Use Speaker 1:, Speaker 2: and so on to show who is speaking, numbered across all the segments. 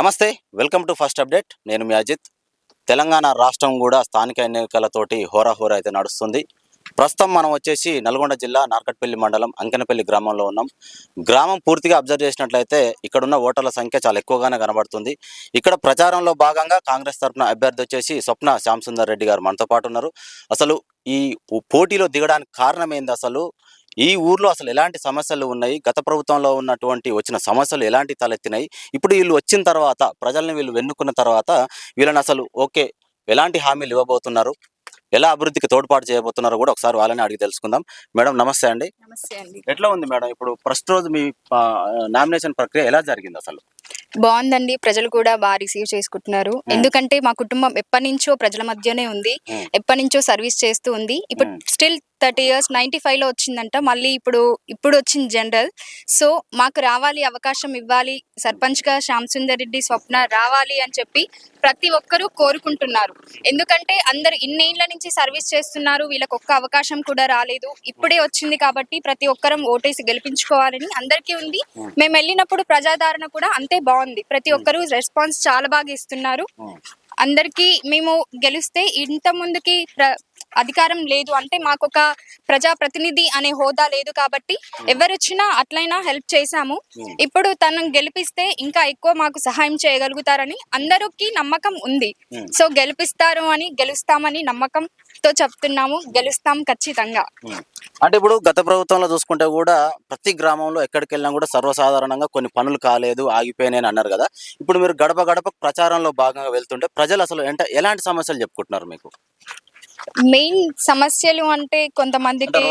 Speaker 1: నమస్తే welcome to first update. నేను మీ అజిత్. తెలంగాణ రాష్ట్రం కూడా స్థానిక ఎన్నికలతోటి హోరాహోరా అయితే నడుస్తుంది. ప్రస్తుతం మనం వచ్చేసి నల్గొండ జిల్లా నార్కట్పల్లి మండలం అంకెనపల్లి గ్రామంలో ఉన్నాం. గ్రామం పూర్తిగా అబ్జర్వ్ చేసినట్లయితే ఇక్కడున్న ఓటర్ల సంఖ్య చాలా ఎక్కువగానే కనబడుతుంది. ఇక్కడ ప్రచారంలో భాగంగా కాంగ్రెస్ తరఫున అభ్యర్థి వచ్చేసి స్వప్న శ్యామ్సుందర్ రెడ్డి గారు మనతో పాటు ఉన్నారు. అసలు ఈ పోటీలో దిగడానికి కారణం ఏంది అసలు? ఈ ఊర్లో అసలు ఎలాంటి సమస్యలు ఉన్నాయి? గత ప్రభుత్వంలో ఉన్నటువంటి వచ్చిన సమస్యలు ఎలాంటి తలెత్తినాయి? ఇప్పుడు వీళ్ళు వచ్చిన తర్వాత ప్రజల్ని వీళ్ళు వెన్నుకున్న తర్వాత వీళ్ళని అసలు ఓకే ఎలాంటి హామీలు ఇవ్వబోతున్నారు? ఎలా అభివృద్ధికి తోడ్పాటు చేయబోతున్నారో కూడా ఒకసారి వాళ్ళని అడిగి తెలుసుకుందాం. మేడం నమస్తే అండి. ఎట్లా ఉంది మేడం? ఇప్పుడు ఫస్ట్ రోజు మీ నామినేషన్ ప్రక్రియ ఎలా జరిగింది అసలు?
Speaker 2: బాగుందండి. ప్రజలు కూడా బాగా రిసీవ్ చేసుకుంటున్నారు. ఎందుకంటే మా కుటుంబం ఎప్పటి నుంచో ప్రజల మధ్యనే ఉంది. ఎప్పటి నుంచో సర్వీస్ చేస్తూ ఉంది. ఇప్పుడు. స్టిల్ థర్టీ ఇయర్స్ నైన్టీ ఫైవ్లో వచ్చిందంట. మళ్ళీ ఇప్పుడు ఇప్పుడు వచ్చింది జనరల్. సో మాకు రావాలి అవకాశం ఇవ్వాలి. సర్పంచ్గా శ్యామ్ సుందర్ రెడ్డి స్వప్న రావాలి అని చెప్పి ప్రతి ఒక్కరూ కోరుకుంటున్నారు. ఎందుకంటే అందరు ఇన్నేళ్ళ నుంచి సర్వీస్ చేస్తున్నారు. వీళ్ళకి ఒక్క అవకాశం కూడా రాలేదు. ఇప్పుడే వచ్చింది కాబట్టి ప్రతి ఒక్కరం ఓటేసి గెలిపించుకోవాలని అందరికీ ఉంది. మేము వెళ్ళినప్పుడు ప్రజాదరణ కూడా అంతే బాగుంది. ప్రతి ఒక్కరూ రెస్పాన్స్ చాలా బాగా ఇస్తున్నారు. అందరికీ మేము గెలిస్తే ఇంత ముందుకి అధికారం లేదు అంటే మాకు ఒక ప్రజా ప్రతినిధి అనే హోదా లేదు కాబట్టి ఎవరు వచ్చినా అట్లయినా హెల్ప్ చేశాము.
Speaker 1: Hmm.
Speaker 2: ఇప్పుడు తను గెలిపిస్తే ఇంకా ఎక్కువ మాకు సహాయం చేయగలుగుతారని అందరికి నమ్మకం ఉంది.
Speaker 1: Hmm.
Speaker 2: సో గెలిపిస్తారు అని గెలుస్తామని నమ్మకంతో చెప్తున్నాము. గెలుస్తాం ఖచ్చితంగా.
Speaker 1: అంటే ఇప్పుడు గత ప్రభుత్వంలో చూసుకుంటే కూడా ప్రతి గ్రామంలో ఎక్కడికి వెళ్ళినా కూడా సర్వసాధారణంగా కొన్ని పనులు కాలేదు ఆగిపోయినాయి అని అన్నారు కదా. ఇప్పుడు మీరు గడప గడప ప్రచారంలో భాగంగా వెళ్తుంటే ప్రజలు అసలు ఎలాంటి సమస్యలు చెప్పుకుంటున్నారు మీకు?
Speaker 2: మెయిన్ సమస్యలు అంటే కొంతమందికి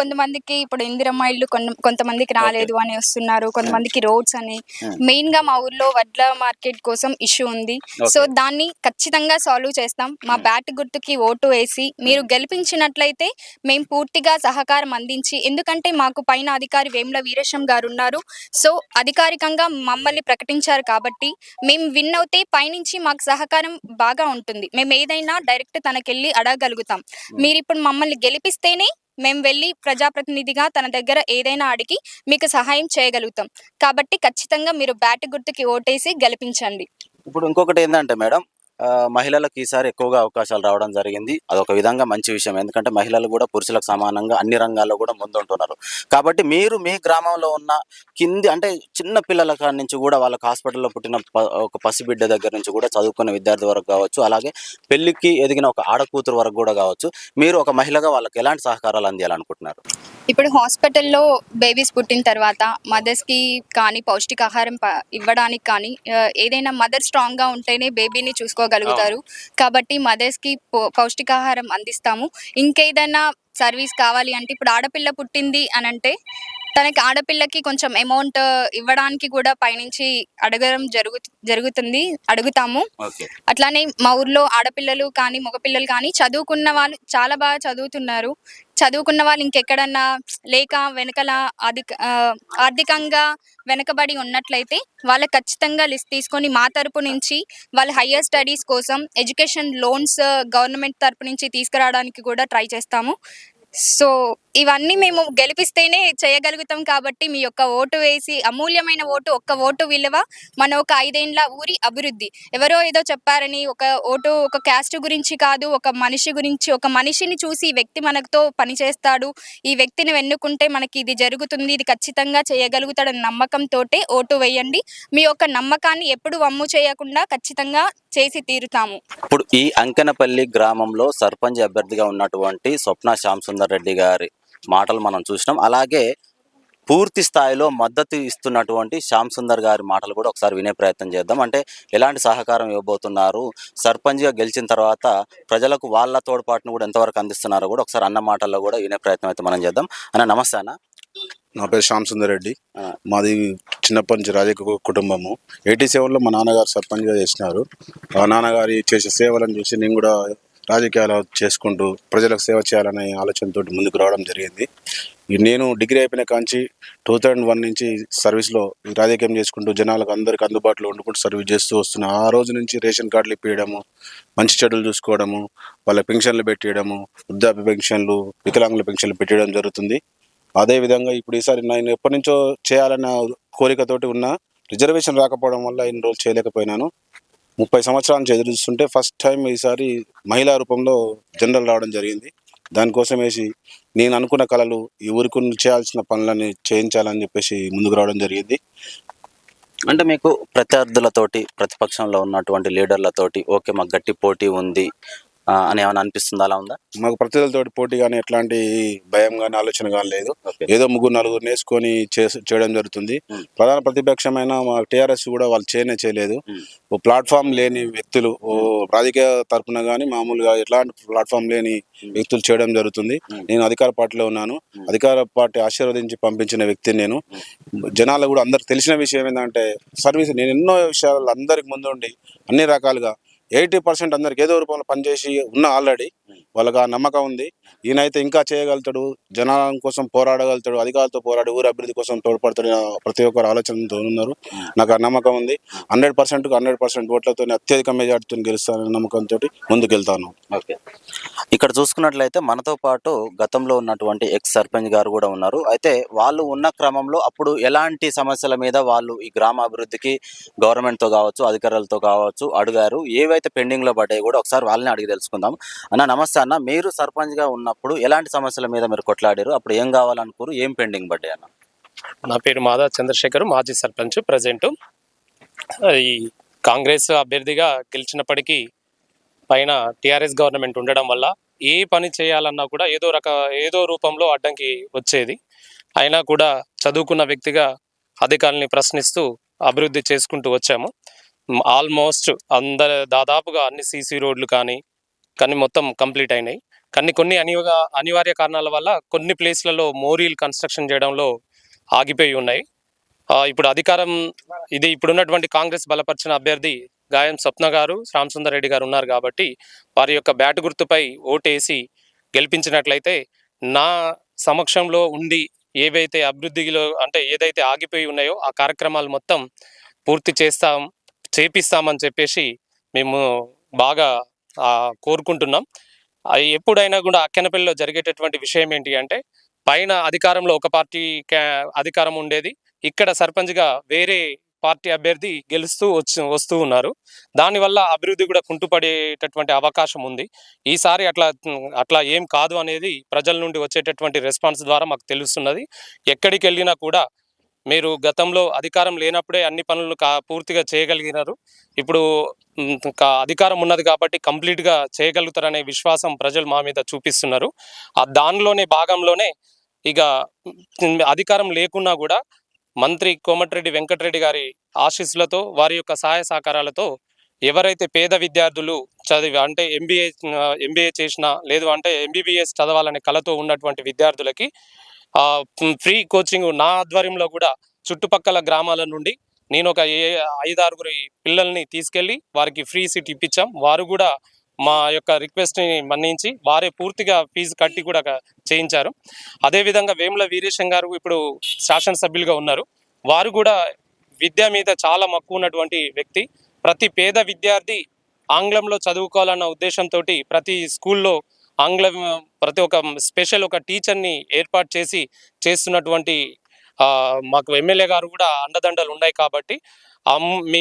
Speaker 2: కొంతమందికి ఇప్పుడు ఇందిరమ్మ ఇల్లు కొంతమందికి రాలేదు అని వస్తున్నారు. కొంతమందికి రోడ్స్ అని
Speaker 1: Hmm.
Speaker 2: మెయిన్గా మా ఊర్లో వడ్ల మార్కెట్ కోసం ఇష్యూ ఉంది. సో దాన్ని ఖచ్చితంగా సాల్వ్ చేస్తాం. మా
Speaker 1: Hmm.
Speaker 2: బ్యాట్ గుర్తుకి ఓటు వేసి మీరు గెలిపించినట్లయితే మేము పూర్తిగా సహకారం అందించి ఎందుకంటే మాకు పైన అధికారి వేముల వీరేశం గారు ఉన్నారు. సో అధికారికంగా మమ్మల్ని ప్రకటించారు కాబట్టి మేము విన్ అవుతే పైనుంచి మాకు సహకారం బాగా ఉంటుంది. మేము ఏదైనా డైరెక్ట్ తనకెళ్ళి అడగగలుగుతాం. మీరు ఇప్పుడు మమ్మల్ని గెలిపిస్తేనే మేము వెళ్ళి ప్రజాప్రతినిధిగా తన దగ్గర ఏదైనా అడిగి మీకు సహాయం చేయగలుగుతాం. కాబట్టి ఖచ్చితంగా మీరు బ్యాట్ గుర్తుకి ఓటేసి గెలిపించండి.
Speaker 1: ఇప్పుడు ఇంకొకటి ఏంటంటే మేడం మహిళలకు ఈసారి ఎక్కువగా అవకాశాలు రావడం జరిగింది. అదొక విధంగా మంచి విషయం. ఎందుకంటే మహిళలు కూడా పురుషులకు సమానంగా అన్ని రంగాల్లో కూడా ముందుంటున్నారు. కాబట్టి మీరు మీ గ్రామంలో ఉన్న కింది అంటే చిన్న పిల్లల కాడి నుంచి కూడా వాళ్ళకి హాస్పిటల్లో పుట్టిన ప- ఒక పసిబిడ్డ దగ్గర నుంచి కూడా చదువుకున్న విద్యార్థి వరకు కావచ్చు అలాగే పెళ్ళికి ఎదిగిన ఒక ఆడకూతురు వరకు కూడా కావచ్చు మీరు ఒక మహిళగా వాళ్ళకి ఎలాంటి సహకారాలు అందియాలనుకుంటున్నారు?
Speaker 2: ఇప్పుడు హాస్పిటల్లో బేబీస్ పుట్టిన తర్వాత మదర్స్కి కానీ పౌష్టికాహారం ఇవ్వడానికి కానీ ఏదైనా మదర్ స్ట్రాంగ్గా ఉంటేనే బేబీని చూసుకోగలుగుతారు కాబట్టి మదర్స్కి పౌ- పౌష్టికాహారం అందిస్తాము. ఇంకేదైనా సర్వీస్ కావాలి అంటే ఇప్పుడు ఆడపిల్ల పుట్టింది అని అంటే తనకి ఆడపిల్లకి కొంచెం అమౌంట్ ఇవ్వడానికి కూడా పైనుంచి అడగడం జరుగు జరుగుతుంది. అడుగుతాము. అట్లానే మా ఊర్లో ఆడపిల్లలు కానీ మగపిల్లలు కానీ చదువుకున్న వాళ్ళు చాలా బాగా చదువుతున్నారు. చదువుకున్న వాళ్ళు ఇంకెక్కడన్నా లేక వెనకల అధిక ఆర్థికంగా వెనకబడి ఉన్నట్లయితే వాళ్ళకి ఖచ్చితంగా లిస్ట్ తీసుకొని మా తరపు నుంచి వాళ్ళ హయ్యర్ స్టడీస్ కోసం ఎడ్యుకేషన్ లోన్స్ గవర్నమెంట్ తరపు నుంచి తీసుకురావడానికి కూడా ట్రై చేస్తాము. సో ఇవన్నీ మేము గెలిపిస్తేనే చేయగలుగుతాం కాబట్టి మీ యొక్క ఓటు వేసి అమూల్యమైన ఓటు ఒక్క ఓటు విలువ మన ఒక ఐదేండ్ల ఊరి అభివృద్ధి. ఎవరో ఏదో చెప్పారని ఒక ఓటు ఒక క్యాస్ట్ గురించి కాదు ఒక మనిషి గురించి ఒక మనిషిని చూసి ఈ వ్యక్తి మనతో పనిచేస్తాడు ఈ వ్యక్తిని వెన్నుకుంటే మనకి ఇది జరుగుతుంది ఇది ఖచ్చితంగా చేయగలుగుతాడని నమ్మకంతో ఓటు వేయండి. మీ యొక్క నమ్మకాన్ని ఎప్పుడు వమ్ము చేయకుండా ఖచ్చితంగా చేసి తీరుతాము.
Speaker 1: ఇప్పుడు ఈ అంకనపల్లి గ్రామంలో సర్పంచ్ అభ్యర్థిగా ఉన్నటువంటి స్వప్న శ్యామ్ సుందర్ రెడ్డి గారి మాటలు మనం చూసినాం. అలాగే పూర్తి స్థాయిలో మద్దతు ఇస్తున్నటువంటి శ్యామ్ సుందర్ గారి మాటలు కూడా ఒకసారి వినే ప్రయత్నం చేద్దాం. అంటే ఎలాంటి సహకారం ఇవ్వబోతున్నారు? సర్పంచ్గా గెలిచిన తర్వాత ప్రజలకు వాళ్ళ తోడ్పాటును కూడా ఎంతవరకు అందిస్తున్నారో కూడా ఒకసారి అన్న మాటల్లో కూడా వినే ప్రయత్నం అయితే మనం చేద్దాం. అన్న నమస్తే అన్న.
Speaker 3: నా పేరు శ్యామ్ సుందర్ రెడ్డి. మాది చిన్నప్పటి నుంచి రాజకీయ కుటుంబము. ఎయిటీ సెవెన్లో మా నాన్నగారు సర్పంచ్గా చేసినారు. ఆ నాన్నగారి చేసే సేవలను చూసి నేను కూడా రాజకీయాలు చేసుకుంటూ ప్రజలకు సేవ చేయాలనే ఆలోచనతో ముందుకు రావడం జరిగింది. నేను డిగ్రీ అయిపోయిన కాంచి టూ థౌజండ్ వన్ నుంచి సర్వీస్లో ఈ రాజకీయం చేసుకుంటూ జనాలకు అందరికి అందుబాటులో ఉండుకుంటూ సర్వీస్ చేస్తూ వస్తున్నా. ఆ రోజు నుంచి రేషన్ కార్డులు ఇప్పించడము మంచి చెడులు చూసుకోవడము వాళ్ళ పెన్షన్లు పెట్టేయడము వృద్ధాప్య పెన్షన్లు వికలాంగుల పెన్షన్లు పెట్టడం జరుగుతుంది. అదే విధంగా ఇప్పుడు ఈసారి నేను ఎప్పటి నుంచో చేయాలన్న కోరికతోటి ఉన్న రిజర్వేషన్ రాకపోవడం వల్ల ఇన్ని రోజులు చేయలేకపోయినాను. ముప్పై సంవత్సరాల నుంచి ఎదురు చూస్తుంటే ఫస్ట్ టైం ఈసారి మహిళా రూపంలో జనరల్ రావడం జరిగింది. దానికోసం వేసి నేను అనుకున్న కళలు ఈ ఊరికి చేయాల్సిన పనులని చేయించాలని చెప్పేసి ముందుకు రావడం జరిగింది.
Speaker 1: అంటే మీకు ప్రత్యర్థులతోటి ప్రతిపక్షంలో ఉన్నటువంటి లీడర్లతోటి ఓకే మాకు గట్టి పోటీ ఉంది అని ఏమైనా అనిపిస్తుంది? అలా ఉందా?
Speaker 3: మాకు ప్రతిదలతోటి పోటీ కానీ ఎట్లాంటి భయం కానీ ఆలోచన కానీ లేదు. ఏదో ముగ్గురు నలుగురు నేర్చుకొని చేయడం జరుగుతుంది. ప్రధాన ప్రతిపక్షమైన మా టీఆర్ఎస్ కూడా వాళ్ళు చేయనే చేయలేదు. ఓ ప్లాట్ఫామ్ లేని వ్యక్తులు ఓ రాజకీయ తరపున కానీ మామూలుగా ఎట్లాంటి ప్లాట్ఫామ్ లేని వ్యక్తులు చేయడం జరుగుతుంది. నేను అధికార పార్టీలో ఉన్నాను. అధికార పార్టీ ఆశీర్వదించి పంపించిన వ్యక్తిని నేను. జనాలు కూడా అందరికి తెలిసిన విషయం ఏంటంటే సర్వీస్ నేను ఎన్నో విషయాలు అందరికి ముందుండి అన్ని రకాలుగా ఎయిటీ పర్సెంట్ అందరికి ఏదో రూపంలో పనిచేసి ఉన్న ఆల్రెడీ వాళ్ళకి ఆ నమ్మకం ఉంది. ఈయనైతే ఇంకా చేయగలుగుతాడు జనాల కోసం పోరాడగలుగుతాడు అధికారులతో పోరాడి ఊరి అభివృద్ధి కోసం తోడ్పడతాడు ప్రతి ఒక్కరు ఆలోచనతో ఉన్నారు. నాకు ఆ నమ్మకం ఉంది. హండ్రెడ్ పర్సెంట్ హండ్రెడ్ పర్సెంట్ ఓట్లతో అత్యధిక మెజార్టీతో గెలుస్తాననే నమ్మకంతో ముందుకెళ్తాను.
Speaker 1: ఓకే. ఇక్కడ చూసుకున్నట్లయితే మనతో పాటు గతంలో ఉన్నటువంటి ఎక్స్ సర్పంచ్ గారు కూడా ఉన్నారు. అయితే వాళ్ళు ఉన్న క్రమంలో అప్పుడు ఎలాంటి సమస్యల మీద వాళ్ళు ఈ గ్రామ అభివృద్ధికి గవర్నమెంట్తో కావచ్చు అధికారులతో కావచ్చు అడిగారు. ఏవైతే పెండింగ్లో పడ్డాయి కూడా ఒకసారి వాళ్ళని అడిగి తెలుసుకుందాం. అన్న నమస్తే అన్న మీరు సర్పంచ్గా ఉన్నప్పుడు ఎలాంటి సమస్యల మీద మీరు కొట్లాడారు? అప్పుడు ఏం కావాలనుకోరు? ఏం పెండింగ్ పడ్డాయి అన్న?
Speaker 4: నా పేరు మాధవ చంద్రశేఖర్ మాజీ సర్పంచ్ ప్రజెంట్. ఈ కాంగ్రెస్ అభ్యర్థిగా గెలిచినప్పటికీ పైన టీఆర్ఎస్ గవర్నమెంట్ ఉండడం వల్ల ఏ పని చేయాలన్నా కూడా ఏదో రక ఏదో రూపంలో అడ్డంకి వచ్చేది. అయినా కూడా చదువుకున్న వ్యక్తిగా అధికారుల్ని ప్రశ్నిస్తూ అభివృద్ధి చేసుకుంటూ వచ్చాము. ఆల్మోస్ట్ అందరు దాదాపుగా అన్ని సీసీ రోడ్లు కానీ కానీ మొత్తం కంప్లీట్ అయినాయి. కానీ కొన్ని అనివగా అనివార్య కారణాల వల్ల కొన్ని ప్లేస్లలో మోరీలు కన్స్ట్రక్షన్ చేయడంలో ఆగిపోయి ఉన్నాయి. ఇప్పుడు అధికారం ఇది ఇప్పుడున్నటువంటి కాంగ్రెస్ బలపరిచిన అభ్యర్థి గాయం స్వప్న గారు శ్యామ్ రెడ్డి గారు ఉన్నారు కాబట్టి వారి యొక్క బ్యాట్ గుర్తుపై ఓటేసి గెలిపించినట్లయితే నా సమక్షంలో ఉండి ఏవైతే అభివృద్ధిలో అంటే ఏదైతే ఆగిపోయి ఉన్నాయో ఆ కార్యక్రమాలు మొత్తం పూర్తి చేస్తాం చేపిస్తామని చెప్పేసి మేము బాగా కోరుకుంటున్నాం. ఎప్పుడైనా కూడా అక్కెనపల్లిలో జరిగేటటువంటి విషయం ఏంటి అంటే పైన అధికారంలో ఒక పార్టీ అధికారం ఉండేది. ఇక్కడ సర్పంచ్గా వేరే పార్టీ అభ్యర్థి గెలుస్తూ వచ్చి వస్తూ ఉన్నారు. దానివల్ల అభివృద్ధి కూడా కుంటుపడేటటువంటి అవకాశం ఉంది. ఈసారి అట్లా అట్లా ఏం కాదు అనేది ప్రజల నుండి వచ్చేటటువంటి రెస్పాన్స్ ద్వారా మాకు తెలుస్తున్నది. ఎక్కడికి వెళ్ళినా కూడా మీరు గతంలో అధికారం లేనప్పుడే అన్ని పనులు కా పూర్తిగా చేయగలిగినారు. ఇప్పుడు అధికారం ఉన్నది కాబట్టి కంప్లీట్గా చేయగలుగుతారనే విశ్వాసం ప్రజలు మా మీద చూపిస్తున్నారు. ఆ దానిలోనే భాగంలోనే ఇక అధికారం లేకున్నా కూడా మంత్రి కోమటిరెడ్డి వెంకటరెడ్డి గారి ఆశీస్సులతో వారి యొక్క సహాయ సహకారాలతో ఎవరైతే పేద విద్యార్థులు చదివి అంటే ఎంబీఏ ఎంబీఏ చేసిన లేదు అంటే ఎంబీబీఎస్ చదవాలనే కళతో ఉన్నటువంటి విద్యార్థులకి ఫ్రీ కోచింగ్ నా ఆధ్వర్యంలో కూడా చుట్టుపక్కల గ్రామాల నుండి నేను ఒక ఏ ఐదారుగురి పిల్లల్ని తీసుకెళ్ళి వారికి ఫ్రీ సీట్ ఇప్పించాం. వారు కూడా మా యొక్క రిక్వెస్ట్ని మన్నించి వారే పూర్తిగా ఫీజు కట్టి కూడా చేయించారు. అదేవిధంగా వేముల వీరేశం గారు ఇప్పుడు శాసనసభ్యులుగా ఉన్నారు. వారు కూడా విద్య మీద చాలా మక్కువ ఉన్నటువంటి వ్యక్తి. ప్రతి పేద విద్యార్థి ఆంగ్లంలో చదువుకోవాలన్న ఉద్దేశంతో ప్రతి స్కూల్లో ఆంగ్లం ప్రతి ఒక్క స్పెషల్ ఒక టీచర్ని ఏర్పాటు చేసి చేస్తున్నటువంటి మాకు ఎమ్మెల్యే గారు కూడా అండదండలు ఉన్నాయి కాబట్టి మీ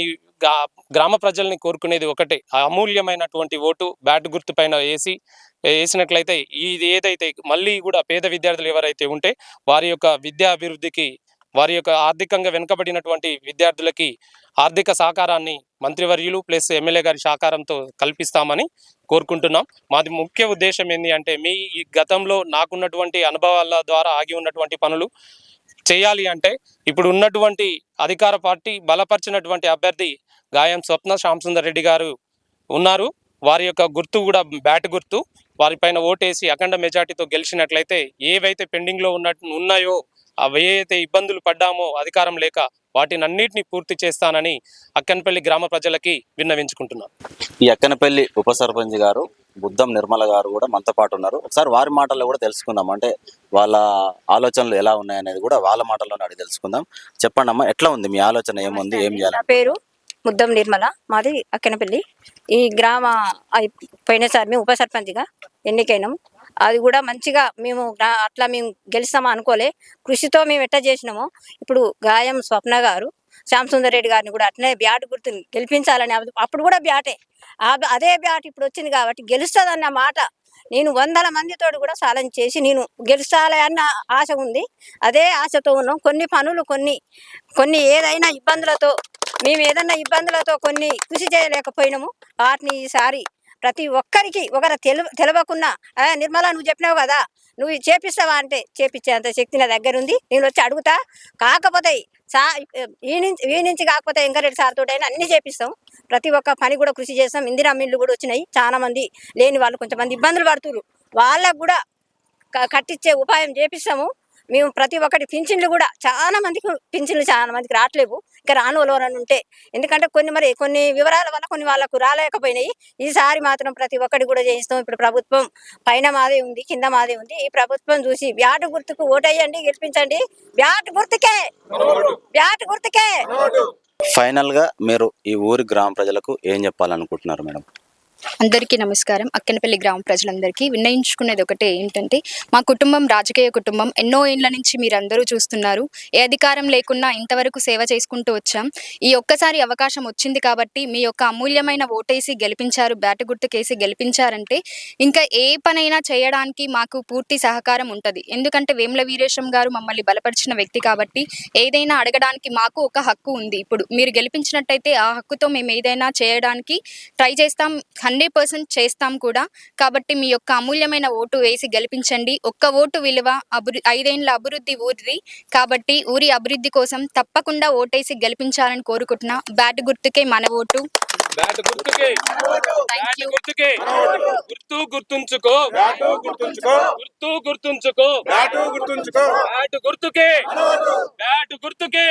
Speaker 4: గ్రామ ప్రజల్ని కోరుకునేది ఒకటే. అమూల్యమైనటువంటి ఓటు బ్యాట్ గుర్తు పైన వేసి వేసినట్లయితే ఇది ఏదైతే మళ్ళీ కూడా పేద విద్యార్థులు ఎవరైతే ఉంటే వారి యొక్క విద్యా అభివృద్ధికి వారి యొక్క ఆర్థికంగా వెనుకబడినటువంటి విద్యార్థులకి ఆర్థిక సహకారాన్ని మంత్రివర్యులు ప్లస్ ఎమ్మెల్యే గారి సహకారంతో కల్పిస్తామని కోరుకుంటున్నాం. మాది ముఖ్య ఉద్దేశం ఏంటి అంటే మీ ఈ గతంలో నాకున్నటువంటి అనుభవాల ద్వారా ఆగి ఉన్నటువంటి పనులు చేయాలి అంటే ఇప్పుడు ఉన్నటువంటి అధికార పార్టీ బలపరిచినటువంటి అభ్యర్థి గాయం స్వప్న శ్యామసుందర్ రెడ్డి గారు ఉన్నారు. వారి యొక్క గుర్తు కూడా బ్యాట్ గుర్తు. వారిపైన ఓటేసి అఖండ మెజార్టీతో గెలిచినట్లయితే ఏవైతే పెండింగ్లో ఉన్న ఉన్నాయో ఏవైతే ఇబ్బందులు పడ్డామో అధికారం లేక వాటిని అన్నిటిని పూర్తి చేస్తానని అక్కనపల్లి గ్రామ ప్రజలకి విన్నవించుకుంటున్నాను
Speaker 1: ఈ అక్కనపల్లి ఉప సర్పంచ్ గారు బుద్ధం నిర్మల గారు కూడా మనతో పాటు ఉన్నారు. ఒకసారి వారి మాటల్లో కూడా తెలుసుకుందాం. అంటే వాళ్ళ ఆలోచనలు ఎలా ఉన్నాయనేది కూడా వాళ్ళ మాటల్లోనే అడిగి తెలుసుకుందాం. చెప్పండి అమ్మా ఎట్లా ఉంది? మీ ఆలోచన ఏముంది? ఏం చేయాలి?
Speaker 5: పేరు ముద్దం నిర్మల. మాది అక్కనపల్లి. ఈ గ్రామ పోయినసారి మేము ఉప సర్పంచ్గా ఎన్నికైనాం. అది కూడా మంచిగా మేము అట్లా మేము గెలిస్తామా అనుకోలే. కృషితో మేము ఎట్లా చేసినామో ఇప్పుడు గాయం స్వప్న గారు శ్యామ్ సుందర్ రెడ్డి గారిని కూడా అట్లనే బ్యాట్ గుర్తుని గెలిపించాలని అప్పుడు- అప్పుడు కూడా బ్యాటే. అదే బ్యాట్ ఇప్పుడు వచ్చింది కాబట్టి గెలుస్తుందన్న మాట నేను వందల మందితో కూడా సాలం చేసి నేను గెలుస్తాలే అన్న ఆశ ఉంది. అదే ఆశతో ఉన్నాం. కొన్ని పనులు కొన్ని కొన్ని ఏదైనా ఇబ్బందులతో మేము ఏదైనా ఇబ్బందులతో కొన్ని కృషి చేయలేకపోయినాము. వాటిని ఈసారి ప్రతి ఒక్కరికి ఒకరు తెలు తెలవకున్నా నిర్మల నువ్వు చెప్పినావు కదా నువ్వు చేపిస్తావా? అంటే చేపించేంత శక్తి నా దగ్గర ఉంది నేను వచ్చి అడుగుతా. కాకపోతే సా ఈ నుంచి ఈ నుంచి కాకపోతే వెంకరెడ్డి సార్ తోటైనా అన్ని చేపిస్తాం. ప్రతి ఒక్క పని కూడా కృషి చేస్తాం. ఇందిరా మిల్లు కూడా వచ్చినాయి. చాలా మంది లేని వాళ్ళు కొంతమంది ఇబ్బందులు పడుతున్నారు వాళ్ళకు కూడా క- కట్టించే ఉపాయం చేపిస్తాము. మేము ప్రతి ఒక్కటి పింఛన్లు కూడా చాలా మందికి పింఛన్లు చాలా మందికి రావట్లేవు. ఇంకా రాను వాళ్ళు ఉంటే. ఎందుకంటే కొన్ని మరి కొన్ని వివరాల వల్ల కొన్ని వాళ్ళకు రాలేకపోయినాయి. ఈసారి మాత్రం ప్రతి ఒక్కటి కూడా చేయిస్తాం. ఇప్పుడు ప్రభుత్వం పైన మాదే ఉంది కింద మాదే ఉంది. ఈ ప్రభుత్వం చూసి బ్యాట్ గుర్తుకు ఓటేయండి గెలిపించండి. బ్యాట్ గుర్తుకే! బ్యాట్ గుర్తుకే!
Speaker 1: ఫైనల్గా మీరు ఈ ఊరి గ్రామ ప్రజలకు ఏం చెప్పాలనుకుంటున్నారు మేడం?
Speaker 2: అందరికీ నమస్కారం. అక్కనపల్లి గ్రామ ప్రజలందరికీ విన్నయించుకునేది ఒకటే ఏంటంటే మా కుటుంబం రాజకీయ కుటుంబం ఎన్నో ఏళ్ళ నుంచి మీరందరూ చూస్తున్నారు. ఏ అధికారం లేకున్నా ఇంతవరకు సేవ చేసుకుంటూ వచ్చాం. ఈ ఒక్కసారి అవకాశం వచ్చింది కాబట్టి మీ యొక్క అమూల్యమైన ఓటేసి గెలిపించారు బ్యాట్ గుర్తుకేసి గెలిపించారంటే ఇంకా ఏ పనైనా చేయడానికి మాకు పూర్తి సహకారం ఉంటుంది. ఎందుకంటే వేముల వీరేశం గారు మమ్మల్ని బలపరిచిన వ్యక్తి కాబట్టి ఏదైనా అడగడానికి మాకు ఒక హక్కు ఉంది. ఇప్పుడు మీరు గెలిపించినట్టయితే ఆ హక్కుతో మేము ఏదైనా చేయడానికి ట్రై చేస్తాం. హండ్రెడ్ పర్సెంట్ చేస్తాం కూడా. కాబట్టి మీ యొక్క అమూల్యమైన ఓటు వేసి గెలిపించండి. ఒక్క ఓటు విలువ అభివృద్ధి ఐదేళ్ళ అభివృద్ధి ఊరిది. కాబట్టి ఊరి అభివృద్ధి కోసం తప్పకుండా ఓటేసి గెలిపించాలని కోరుకుంటున్నా. బ్యాట్ గుర్తుకే మన ఓటు.
Speaker 4: బ్యాట్ గుర్తుకే. బ్యాట్ గుర్తుకే. గుర్తు గుర్తుంచుకో.
Speaker 3: బ్యాట్ గుర్తుంచుకో.
Speaker 4: గుర్తు గుర్తుంచుకో.
Speaker 3: గుర్తుంచుకో.
Speaker 4: గుర్తుకే. గుర్తుకే.